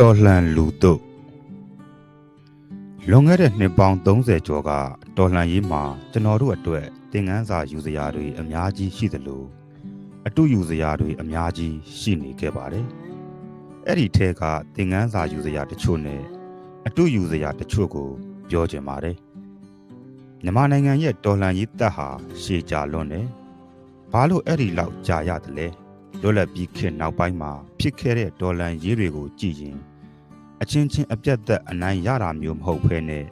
တော်လှန်လူတို့လွန်ခဲ့တဲ့နှစ်ပေါင်း30ကျော်ကတော်လှန်ရေးမှာကျွန်တော်တို့အတွက်သင်ခန်းစာယူစရာတွေအများကြီးရှိသလိုအတူယူစရာတွေအများကြီးရှိနေခဲ့ပါတယ်။အဲ့ဒီထဲကသင်ခန်းစာယူစရာတချို့နဲ့အတူယူစရာတချို့ကို ပြောချင်ပါတယ်။မြန်မာနိုင်ငံရဲ့တော်လှန်ရေးတပ်ဟာရှေးကြလွန်းတယ်။ဘာလို့အဲ့ဒီလောက်ကြာရတယ်လဲ။ လွတ်လပ်ပြီးခေတ်နောက်ပိုင်းမှာဖြစ်ခဲ့တဲ့ဒေါ်လန်ရေးတွေကိုကြည့်ရင်အချင်းချင်းအပြတ်သက်အနိုင်ရတာမျိုးမဟုတ်ဘဲနဲ့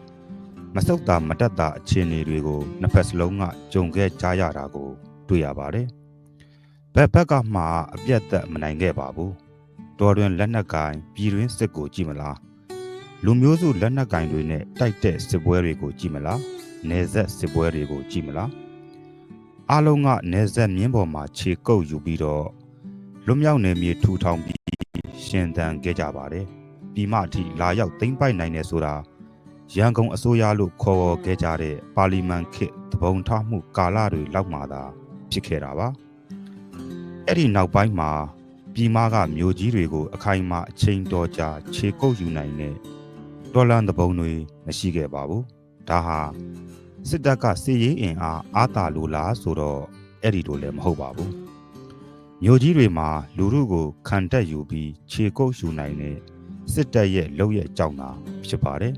မဆုတ်တာမတက်တာအခြေအနေတွေကိုနှစ်ဖက်စလုံးကကြုံခဲ့ကြရတာကို တွေ့ရပါတယ်။ဘက်ဘက်ကမှအပြတ်သက်မနိုင်ခဲ့ပါဘူး။တော်တွင်လက်နက်ကင်ပြည်တွင်းစစ်ကိုကြည့်မလား။လူမျိုးစုလက်နက်ကင်တွေနဲ့တိုက်တဲ့စစ်ပွဲတွေကိုကြည့်မလား။နေဆက်စစ်ပွဲတွေကိုကြည့်မလား။အားလုံးက နေဆက်မြင်းပေါ်မှာခြေကုပ်ယူပြီးတော့ လွတ်မြောက်နေမြေထူထောင်ပြီးရှင်သန်ခဲ့ကြပါတယ်။ပြီးမှအထိလာရောက်သိမ့်ပိုက်နိုင်တယ်ဆိုတာရန်ကုန်အစိုးရလို့ခေါ်ဝေါ်ခဲ့ကြတဲ့ပါလီမန်ခေတ်သဘုံထားမှုကာလတွေလောက်မှသာဖြစ်ခဲ့တာပါ။အဲ့ဒီနောက်ပိုင်းမှာပြည်မကမြို့ကြီးတွေကိုအခိုင်အမာအချိန်တော်ကြာခြေကုပ်ယူနိုင်တဲ့ဒေါ်လန်သဘုံတွေမရှိခဲ့ပါဘူး။ဒါဟာစစ်တပ်ကစစ်ရေးအင်အားအားတာလို့လားဆိုတော့အဲ့ဒီလိုလည်းမဟုတ်ပါဘူး။ မြို့ကြီးတွေမှာလူမှုကိုခံတက်ယူပြီးခြေကုပ်ယူနိုင်တဲ့စစ်တပ်ရဲ့လုပ်ရဲ့အကြောင်းသာဖြစ်ပါတယ်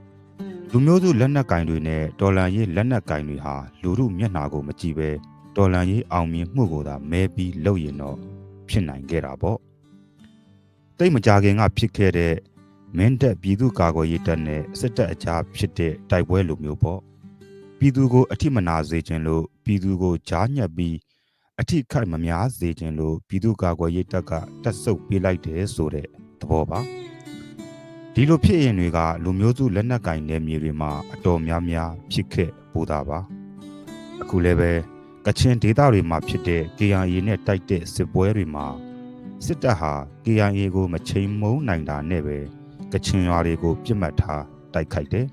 ။လူမျိုးစုလက်နက်ကင်တွေနဲ့ဒေါ်လန်ရေးလက်နက်ကင်တွေဟာလူမှုမျက်နှာကိုမကြည့်ပဲဒေါ်လန်ရေးအောင်မြင်မှုကိုသာမဲပြီးလုပ်ရင်တော့ဖြစ်နိုင်ခဲ့တာပေါ့။တိတ်မကြခင်ကဖြစ်ခဲ့တဲ့မင်းတပ်ပြည်သူ့ကာကွယ်ရေးတပ်နဲ့စစ်တပ်အကြားဖြစ်တဲ့တိုက်ပွဲလိုမျိုးပေါ့။ပြည်သူကိုအထိမနာစေခြင်းလို့ပြည်သူကိုကြားညက်ပြီး အထိခိုက်မများစေခြင်းလို့ပြည်သူ့ကာကွယ်ရေးတပ်ကတက်ဆုပ်ပေးလိုက်တယ်ဆိုတဲ့သဘောပါဒီလိုဖြစ်ရင်တွေကလူမျိုးစုလက်နက်ကင်နယ်မြေတွေမှာအတော်များများဖြစ်ခဲ့ပိုးတာပါအခုလည်းပဲကချင်ဒေသတွေမှာဖြစ်တဲ့ KIA နဲ့တိုက်တဲ့စစ်ပွဲတွေမှာစစ်တပ်ဟာ KIA ကိုမချိန်မုံနိုင်တာနဲ့ပဲကချင်ရွာတွေကိုပြစ်မှတ်ထားတိုက်ခိုက်တယ်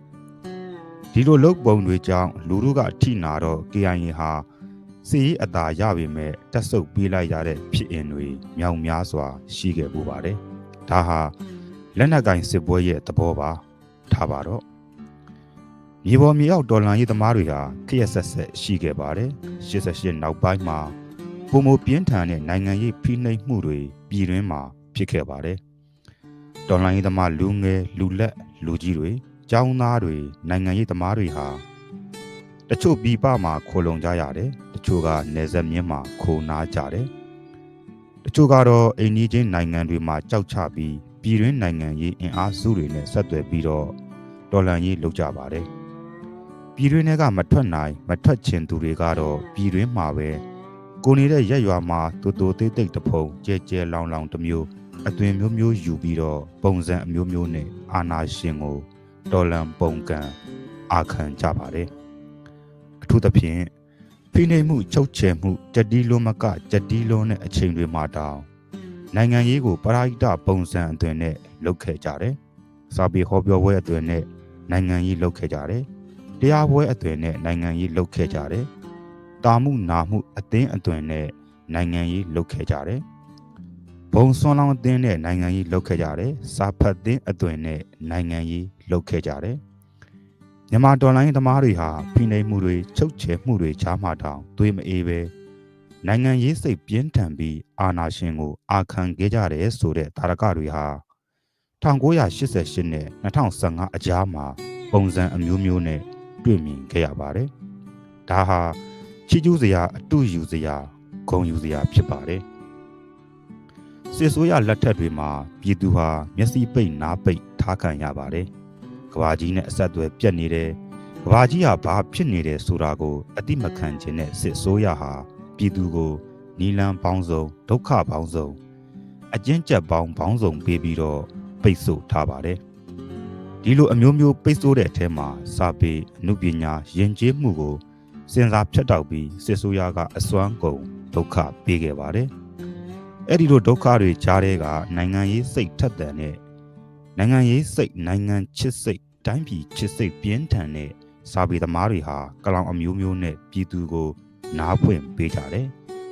ဒီလိုလုပ်ပုံတွေကြောင့်လူတို့ကအထိနာတော့ KIA ဟာ စီးအသာရပေမဲ့တက်ဆုပ်ပေးလိုက်ရတဲ့ဖြစ်အင်တွေမြောင်များစွာ ရှိခဲ့ပူပါတယ်။ဒါဟာလက်နက်ကင်စစ်ပွဲရဲ့သဘောပါထားပါတော့။မြေပေါ်မြေအောက်ဒေါ်လာရေးသမားတွေဟာခရက်ဆက်ဆက်ရှိခဲ့ပါတယ်။88နောက်ပိုင်းမှာပုံမပြင်းထန်တဲ့နိုင်ငံရေးဖိနှိပ်မှုတွေပြည်တွင်းမှာဖြစ်ခဲ့ပါတယ်။ဒေါ်လာရေးသမားလူငယ်လူလက်လူကြီးတွေကျောင်းသားတွေနိုင်ငံရေးသမားတွေဟာ တချို့ပြည်ပမှာခိုလုံကြရတယ်တချို့ကနေဆက်မြင်းမှာခိုနာကြတယ်တချို့ကတော့အိန္ဒိချင်းနိုင်ငံတွေမှာကြောက်ချပြီးပြည်တွင်းနိုင်ငံရေးအင်အားစုတွေနဲ့ဆက်သွယ်ပြီးတော့တော်လှန်ရေးလုပ်ကြပါတယ်ပြည်တွင်းတွေကမထွက်နိုင်မထွက်ချင်သူတွေကတော့ပြည်တွင်းမှာပဲကိုနေတဲ့ရက်ရွာမှာတူတူတိတ်တိတ်တဖုံကြဲကြဲလောင်လောင်တစ်မျိုးအသွင်မျိုးမျိုးယူပြီးတော့ပုံစံအမျိုးမျိုးနဲ့အာနာရှင်ကိုတော်လန်ပုံကံအာခံကြပါတယ်အ ထူးသဖြင့်ဖိနှိပ်မှုချုပ်ချယ်မှုကြက်တီးလွန်းမကကြက်တီးလွန်းတဲ့အချိန်တွေမှာတောင်နိုင်ငံရေးကိုပရာဟိတပုံစံအသွင်နဲ့လုပ်ခဲ့ကြတယ်။စာပေဟောပြောပွဲအသွင်နဲ့နိုင်ငံရေးလုပ်ခဲ့ကြတယ်။တရားပွဲအသွင်နဲ့နိုင်ငံရေးလုပ်ခဲ့ကြတယ်။တာမှုနာမှုအသင်းအသွင်နဲ့နိုင်ငံရေးလုပ်ခဲ့ကြတယ်။ဘုံစွန်လောင်းအသင်းနဲ့နိုင်ငံရေးလုပ်ခဲ့ကြတယ်။စာဖတ်သင်းအသွင်နဲ့နိုင်ငံရေးလုပ်ခဲ့ကြတယ်။ မြန်မာတော်လိုင်းသမားတွေဟာဖိနှိပ်မှုတွေချုပ်ချယ်မှုတွေချားမှတောင်သွေးမအေးပဲနိုင်ငံရေးစိတ်ပြင်းထန်ပြီးအာဏာရှင်ကို အာခံခဲ့ကြတယ်ဆိုတဲ့ဒါရကတွေဟာ1988နဲ့2015အကြားမှာပုံစံအမျိုးမျိုးနဲ့တွေ့မြင်ခဲ့ရပါတယ်။ဒါဟာချီးကျူးစရာအတူယူစရာဂုဏ်ယူစရာဖြစ်ပါတယ်။စစ်ဆိုးရလက်ထက်တွေမှာပြည်သူဟာမျက်စိပိတ်နားပိတ်ထားခံရပါတယ်။ ကဘာကြီးနဲ့အဆက်အသွယ်ပြတ်နေတယ်ကဘာကြီးဟာဘာဖြစ်နေတယ်ဆိုတာကိုအတိမခံခြင်းနဲ့စစ်ဆိုးရဟာပြည်သူကိုနီလန်ပေါင်းစုံဒုက္ခပေါင်းစုံအကျဉ်းချက်ပေါင်းပေါင်းစုံပေးပြီးတော့ပိတ်ဆို့ထားပါတယ်ဒီလိုအမျိုးမျိုးပိတ်ဆို့တဲ့အထဲမှာစာပေအမှုပညာယဉ်ကျေးမှုကိုစဉ်းစားဖြတ်တောက်ပြီးစစ်ဆိုးရကအစွမ်းကုန်ဒုက္ခပေးခဲ့ပါတယ်အဲ့ဒီလိုဒုက္ခတွေကြားတဲ့ကနိုင်ငံရေးစိတ်ထက်သန်တဲ့နိုင်ငံရေးစိတ်နိုင်ငံချစ်စိတ် တိုင်းပြည်ချစ်စိတ်ပြင်းထန်တဲ့စာပေသမားတွေဟာကလောင်အမျိုးမျိုးနဲ့ပြည်သူကို နားဖွင့်ပေးကြတယ်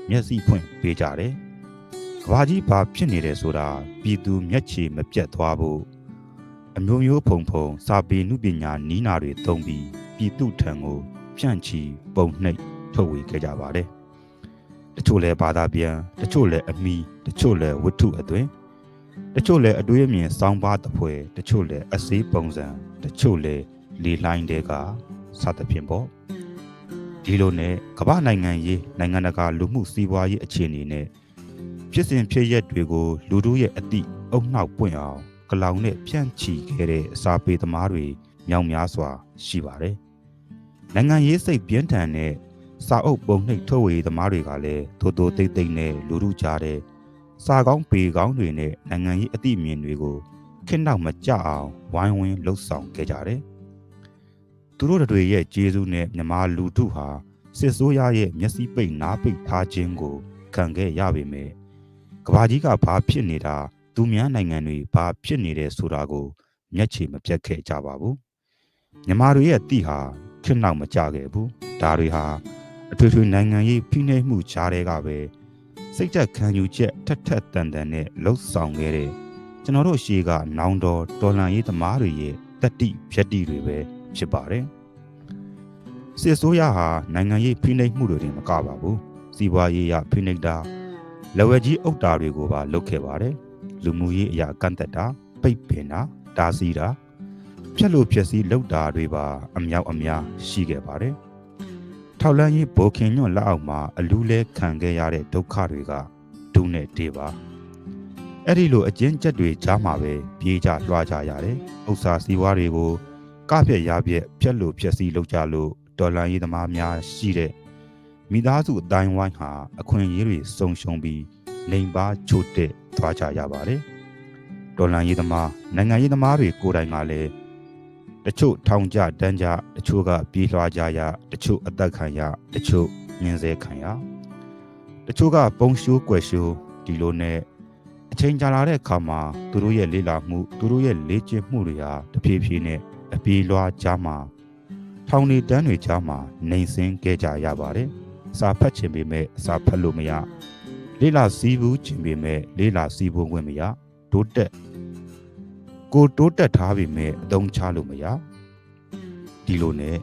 မျက်စိဖွင့်ပေးကြတယ်ကဘာကြီးဘာဖြစ်နေတယ်ဆိုတာပြည်သူမျက်ခြေမပြတ်သွားဖို့အမျိုးမျိုးဖုံဖုံစာပေနုပညာနီးနာတွေသုံးပြီးပြည်သူထံကို ဖြန့်ချီပုံနှိပ်ထုတ်ဝေခဲ့ကြပါတယ်တချို့လဲဘာသာပြန်တချို့လဲအမိတချို့လဲဝတ္ထုအသွင် တချို့လဲအတွေးအမြင်စောင်းပါတပွဲတချို့လဲအစေးပုံစံတချို့လဲလေလိုင်းတွေကစသဖြင့်ပေါ့ဒီလိုနဲ့ကမ္ဘာနိုင်ငံရေးနိုင်ငံတကာလူမှုစီးပွားရေးအခြေအနေနဲ့ဖြစ်စဉ်ဖြစ်ရက်တွေကိုလူတို့ရဲ့အသည့်အုံနောက်ပွင့်အောင်ကလောင်နဲ့ဖြန့်ချီခဲ့တဲ့အစာပေသမားတွေမြောက်များစွာရှိပါတယ်နိုင်ငံရေးစိတ်ပြင်းထန်တဲ့စာအုပ်ပုံနှိပ်ထုတ်ဝေသမားတွေကလည်းထိုးထိုးတိတ်တိတ်နဲ့လူတို့ကြားတဲ့ စာကောင်းပေကောင်းတွေနဲ့နိုင်ငံရေးအသည့်အမြင်တွေကိုခင်းတော့မကြအောင်ဝိုင်းဝန်းလှုပ်ဆောင်ခဲ့ကြတယ်။သူတို့တွေရဲ့ကျေးဇူးနဲ့မြမာလူထုဟာစစ်ဆိုးရရဲ့မျက်စိပိတ်နားပိတ်ထားခြင်းကိုခံခဲ့ရပေမဲ့ကဘာကြီးကဘာဖြစ်နေတာသူများနိုင်ငံတွေဘာဖြစ်နေတယ်ဆိုတာကိုမျက်ခြေမပြတ်ခဲ့ကြပါဘူး။မြမာတွေရဲ့တိဟာခင်းတော့မကြခဲ့ဘူး။ဒါတွေဟာအထွေထွေနိုင်ငံရေးဖိနှိပ်မှုကြားတဲ့ကပဲ စိတ်သက်ခံယူချက်ထက်ထက်တန်တန်နဲ့လှုပ်ဆောင်ခဲ့တဲ့ကျွန်တော်တို့ရှေးကနောင်တော်တော်လန်ရေးသမားတွေရဲ့တတိဖြတ်တိတွေပဲဖြစ်ပါတယ်။စစ်ဆိုးရဟာနိုင်ငံရေးဖိနှိပ်မှုတွေတင်မကပါဘူး။စီးပွားရေးရဖိနှိပ်တာလက်ဝဲကြီးအုပ်တာတွေကိုပါလုပ်ခဲ့ပါတယ်။လူမှုရေးအရာကန့်သက်တာပိတ်ပင်တာတားဆီးတာဖြက်လို့ဖြက်စီးလုပ်တာတွေပါအမြောက်အများရှိခဲ့ပါတယ်။ ထောက်လန်းရေးဘိုခင်ညွန့်လက်အောက်မှာအလူးလဲခံခဲ့ရတဲ့ဒုက္ခတွေကဒုနဲ့တေပါ။အဲ့ဒီလိုအကျဉ်းချက်တွေကြားမှာပဲပြေးကြလွှားကြရတယ်။ဥစ္စာစီးပွားတွေကိုကပြက်ရပြက်ဖြက်လို့ဖြက်စီးလုပ်ကြလို့ဒေါ်လာရေးသမားများရှိတဲ့မိသားစုအတိုင်းဝိုင်းဟာအခွင့်အရေးတွေစုံရှုံပြီးလိမ်ပါချို့တဲ့သွားကြရပါတယ်။ဒေါ်လာရေးသမားနိုင်ငံရေးသမားတွေကိုယ်တိုင်ကလည်း တချို့ထောင်ကြတန်းကြတချို့ကပြေးလွှားကြရတချို့အသက်ခံရတချို့ညင်စေခံရတချို့ကပုံရှိုးကွယ်ရှိုးဒီလိုနဲ့အချိန်ကြာလာတဲ့အခါမှာသူတို့ရဲ့လေ့လာမှုသူတို့ရဲ့လေ့ကျင့်မှုတွေဟာတဖြည်းဖြည်းနဲ့အပြေးလွှားကြမှာထောင်နေတန်းတွေကြားမှာနှိမ်စင်းခဲ့ကြရပါတယ်။စာဖတ်ချင်ပေမဲ့စာဖတ်လို့မရလေ့လာစည်းဘူးချင်ပေမဲ့လေ့လာစည်းဖို့ဝင်မရဒိုးတက် ကိုတိုးတက်ထားပေမဲ့အသုံးချလို့မရဒီလိုနဲ့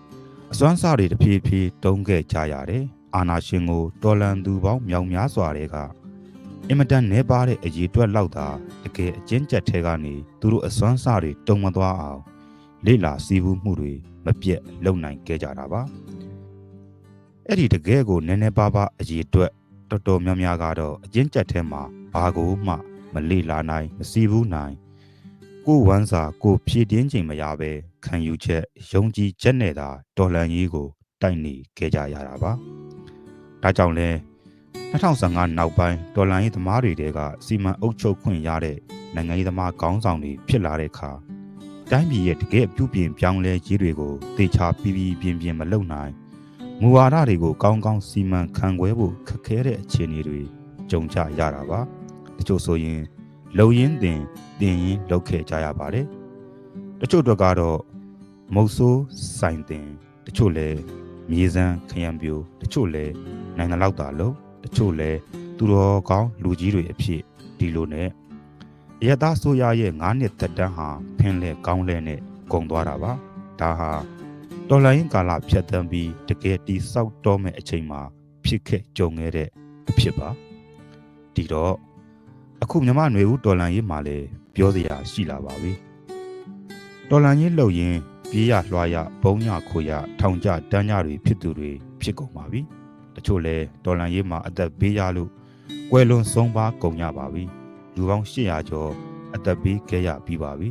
အစွမ်းစားတွေတဖြည်းဖြည်းတုံးခဲ့ကြရတယ်အာနာရှင်ကိုတော်လန်သူပေါင်းမြောင်များစွာတွေကအင်မတန်နှဲပါတဲ့အရေးတွက်လောက်သာတကယ်အကျဉ်းချက်ထဲကနေသူတို့အစွမ်းစားတွေတုံမသွားအောင်လေ့လာစည်းဝမှုတွေမပြတ်လုပ်နိုင်ခဲ့ကြတာပါအဲ့ဒီတကယ်ကိုနည်းနည်းပါးပါးအရေးတွက်တော်တော်များများကတော့အကျဉ်းချက်ထဲမှာဘာကိုမှမလေ့လာနိုင်မစည်းဘူးနိုင် ကိုဝမ်းစာကိုဖြည့်တင်းချိန်မရပဲခံယူချက်ယုံကြည်ချက်နဲ့သာတော်လန်ရေးကိုတိုက်နေခဲ့ကြရတာပါ။ဒါကြောင့်လဲ2015နောက်ပိုင်းတော်လန်ရေးသမားတွေတဲကစီမံအုပ်ချုပ်ခွင့်ရတဲ့နိုင်ငံရေးသမားခေါင်းဆောင်တွေဖြစ်လာတဲ့အခါတိုင်းပြည်ရဲ့တကယ်ပြုပြင်ပြောင်းလဲရေးတွေကိုတေချာပြီးပြီးပြင်းပြင်းမလုပ်နိုင်မူဝါဒတွေကိုကောင်းကောင်းစီမံခန့်ခွဲဖို့ခက်ခဲတဲ့အခြေအနေတွေကြုံကြရတာပါ။တချို့ဆိုရင် လုံရင်းတင်တင်ရင်လောက်ခဲ့ကြရပါတယ်တချို့တို့ကတော့မုတ်ဆိုးဆိုင်တင်တချို့လဲမြေစမ်းခရံပြိုတချို့လဲနိုင်ငံလောက်တာလို့တချို့လဲသူတော်ကောင်းလူကြီးတွေအဖြစ်ဒီလိုနဲ့အရသာဆိုရရဲ့9နှစ်သက်တမ်းဟာဖင်းလဲကောင်းလဲနဲ့ဂုံသွားတာပါဒါဟာတော်လိုင်းကာလဖြတ်သန်းပြီးတကယ်တိဆောက်တော့မဲ့အချိန်မှာဖြစ်ခဲ့ကြုံခဲ့တဲ့အဖြစ်ပါဒီတော့ အခုမြမຫນွေဦးတော်လန်ရေးမှာလည်းပြောစရာရှိလာပါပြီတော်လန်ရေးလှုပ်ရင်ပြေးရလွှားရဘုံညခိုရထောင်ကြတန်းညတွေဖြစ်သူတွေဖြစ်ကုန်ပါပြီတချို့လဲတော်လန်ရေးမှာအသက်ဘေးရလို့ကွယ်လွန်ဆုံးပါကုန်ကြပါပြီလူပေါင်း800ကျော်အသက်ဘေးခဲ့ရပြီးပါပြီ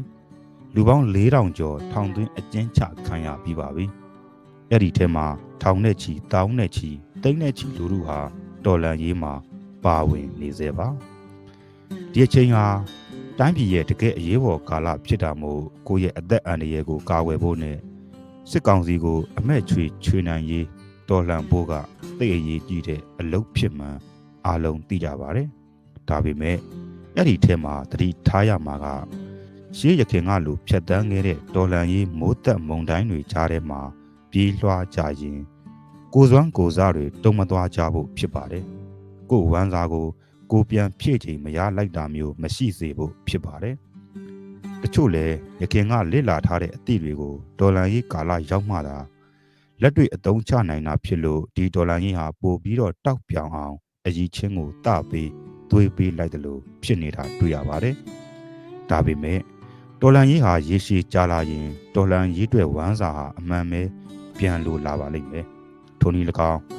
လူပေါင်း4000ကျော်ထောင်သွင်းအကျဉ်းချခံရပြီးပါပြီအဲ့ဒီထဲမှာထောင်နဲ့ချီတောင်းနဲ့ချီတိတ်နဲ့ချီလူတို့ဟာတော်လန်ရေးမှာပါဝင်နေစေပါ ဒီအချိန်ဟာတိုင်းပြည်ရဲ့တကယ်အရေးပေါ်ကာလဖြစ်တာမို့ကိုယ့်ရဲ့အသက်အန္တရာယ်ကိုကာကွယ်ဖို့နဲ့စစ်ကောင်စီကိုအမက်ချွေချွေနိုင်ရေးတော်လှန်ဖို့ကသိအရေးကြီးတဲ့အလုပ်ဖြစ်မှန်အားလုံးသိကြပါတယ်။ဒါပေမဲ့အဲ့ဒီထဲမှာတတိထားရမှာကရှေးရခင်ကလိုဖြတ်တန်းခဲ့တဲ့တော်လှန်ရေးမိုးသက်မုန်တိုင်းတွေကြားထဲမှာပြေးလွှားကြရင်ကိုစွမ်းကိုစားတွေတုံမသွားကြဖို့ဖြစ်ပါတယ်။ကိုဝမ်းစာကို ကိုပြန်ဖြည့်ချိန်မရလိုက်တာမျိုးမရှိစေဖို့ဖြစ်ပါတယ်။တချို့လည်းရခင်ကလစ်လာထားတဲ့အသည့်တွေကိုဒေါ်လာရေးကာလရောက်မှသာလက်တွေ့အသုံးချနိုင်တာဖြစ်လို့ဒီဒေါ်လာရေးဟာပိုပြီးတော့တောက်ပြောင်အောင်အကြီးချင်းကိုတပေးသွေးပေးလိုက်တယ်လို့ဖြစ်နေတာတွေ့ရပါတယ်။ဒါပေမဲ့ဒေါ်လာရေးဟာရေရှည်ကြာလာရင်ဒေါ်လာရေးအတွက်ဝမ်းစာဟာအမှန်ပဲပြန်လိုလာပါလိမ့်မယ်။ထိုနည်း၎င်း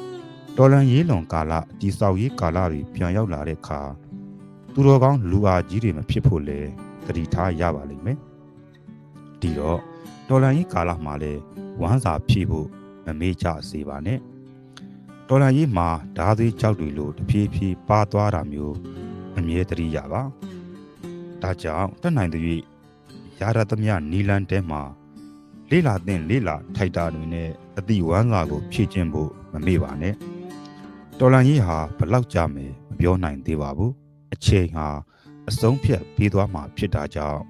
ဒေါ်လာရေးလွန်ကာလဒီဆောက်ရေးကာလတွေပြန်ရောက်လာတဲ့အခါသူတော်ကောင်းလူအားကြီးတွေမဖြစ်ဖို့လဲသတိထားရပါလိမ့်မယ်။ဒီတော့ဒေါ်လာရေးကာလမှာလဲဝမ်းစာဖြည့်ဖို့မမေ့ကြစေပါနဲ့။ဒေါ်လာရေးမှာဓာသွေးကြောက်တွေလိုတဖြည်းဖြည်းပါသွားတာမျိုးအမြဲတမ်းရပါ။ဒါကြောင့်တက်နိုင်တဲ့၍ရရသမျှနီလန်တဲမှာလေးလာတဲ့လေးလာထိုက်တာတွေနဲ့အတိဝမ်းစာကိုဖြည့်ခြင်းဖို့မမေ့ပါနဲ့ တော်လန်ကြီးဟာဘလောက်ကြာမယ်မပြောနိုင်သေးပါဘူးအချိန်ဟာအဆုံးဖြတ်ပြီးသွားမှာဖြစ်တာကြောင့်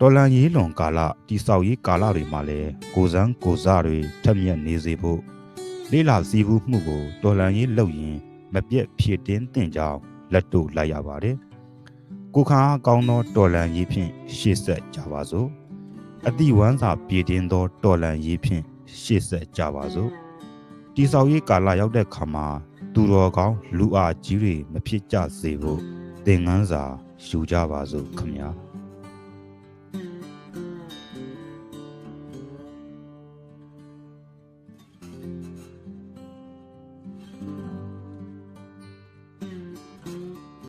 တော်လန်ရေးလွန်ကာလတိဆောက်ရေးကာလတွေမှာလည်းကိုစန်းကိုစားတွေထက်မြက်နေစေဖို့လေးလာစီဘူးမှုကိုတော်လန်ရေးလုပ်ရင်မပြတ်ဖြည့်တင်းတင်ကြောင်းလက်တို့လိုက်ရပါတယ်ကိုခါအကောင်းသောတော်လန်ရေးဖြင့်ရှေ့ဆက်ကြပါစို့အတိဝမ်းစာပြည်တင်းသောတော်လန်ရေးဖြင့်ရှေ့ဆက်ကြပါစို့ တိဆောက်ရေးကာလရောက်တဲ့ခါမှာသူတော်ကောင်းလူအားကြီးတွေမဖြစ်ကြစေဖို့သင်ငန်းစာယူကြပါစို့ခမညာ